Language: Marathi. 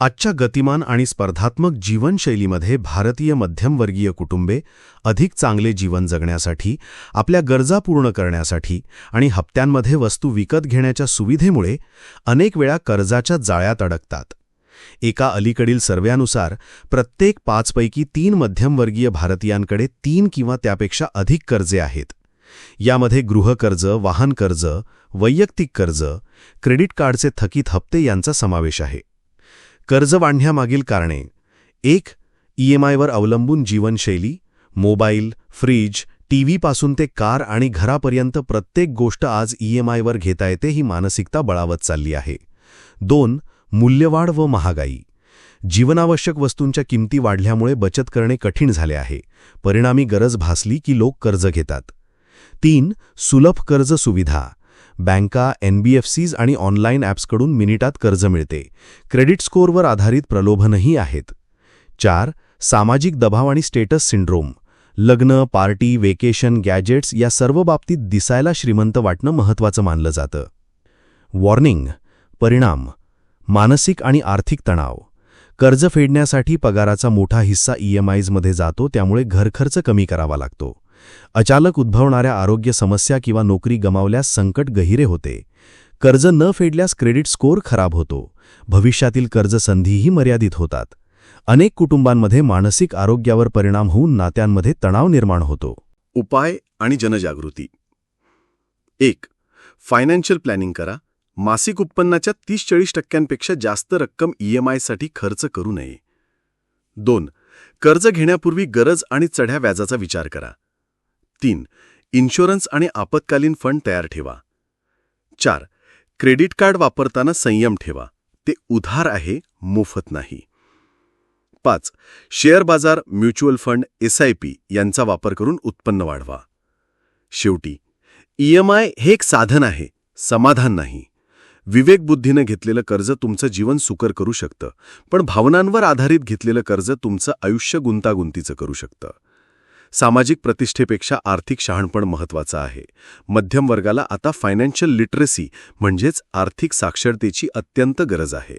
आजच्या गतिमान आणि स्पर्धात्मक जीवनशैलीमध्ये भारतीय मध्यमवर्गीय कुटुंबे अधिक चांगले जीवन जगण्यासाठी आपल्या गरजा पूर्ण करण्यासाठी आणि हप्त्यांमध्ये वस्तू विकत घेण्याच्या सुविधेमुळे अनेक वेळा कर्जाच्या जाळ्यात अडकतात. एका अलीकडील सर्व्यानुसार प्रत्येक पाचपैकी तीन मध्यमवर्गीय भारतीयांकडे तीन किंवा त्यापेक्षा अधिक कर्जे आहेत. यामध्ये गृहकर्ज वाहन कर्ज वैयक्तिक कर्ज क्रेडिट कार्डचे थकीत हप्ते यांचा समावेश आहे. कर्ज वाढण्यामागील कारणे. एक ईएमआयवर अवलंबून जीवनशैली मोबाईल फ्रीज टीव्हीपासून ते कार आणि घरापर्यंत प्रत्येक गोष्ट आज ईएमआयवर घेता येते ही मानसिकता बळावत चालली आहे. दोन मूल्यवाढ व महागाई. जीवनावश्यक वस्तूंच्या किमती वाढल्यामुळे बचत करणे कठीण झाले आहे. परिणामी गरज भासली की लोक कर्ज घेतात. तीन सुलभ कर्ज सुविधा. बँका एनबीएफसीज आणि ऑनलाईन ॲप्सकडून मिनिटात कर्ज मिळते. क्रेडिट स्कोअरवर आधारित प्रलोभनही आहेत. चार सामाजिक दबाव आणि स्टेटस सिंड्रोम. लग्न पार्टी वेकेशन गॅजेट्स या सर्व बाबतीत दिसायला श्रीमंत वाटणं महत्त्वाचं मानलं जातं. वॉर्निंग परिणाम मानसिक आणि आर्थिक तणाव. कर्ज फेडण्यासाठी पगाराचा मोठा हिस्सा ईएमआयजमध्ये जातो त्यामुळे घरखर्च कमी करावा लागतो. अचानक उद्भवणाऱ्या आरोग्य समस्या किंवा नोकरी गमावल्यास संकट गहिरे होते. कर्ज न फेडल्यास क्रेडिट स्कोअर खराब होतो. भविष्यातील कर्ज संधीही मर्यादित होतात. अनेक कुटुंबांमध्ये मानसिक आरोग्यावर परिणाम होऊन नात्यांमध्ये तणाव निर्माण होतो. उपाय आणि जनजागृती. एक फायनान्शियल प्लॅनिंग करा. मासिक उत्पन्नाच्या तीस चाळीस टक्क्यांपेक्षा जास्त रक्कम ईएमआयसाठी खर्च करू नये. दोन कर्ज घेण्यापूर्वी गरज आणि चढ्या व्याजाचा विचार करा. तीन इन्शुरन्स आणि आपत्कालीन फंड तयार ठेवा. चार क्रेडिट कार्ड वापरताना संयम ठेवा. ते उधार आहे मोफत नाही. पाच शेअर बाजार म्युच्युअल फंड एस यांचा वापर करून उत्पन्न वाढवा. शेवटी ईएमआय हे एक साधन आहे समाधान नाही. विवेकबुद्धीनं घेतलेलं कर्ज तुमचं जीवन सुकर करू शकतं पण भावनांवर आधारित घेतलेलं कर्ज तुमचं आयुष्य गुंतागुंतीचं करू शकतं. सामाजिक प्रतिष्ठेपेक्षा आर्थिक शहाणपण महत्वाचं आहे. मध्यम वर्गाला आता फायनान्शियल लिटरसी म्हणजेच आर्थिक साक्षरतेची अत्यंत गरज आहे.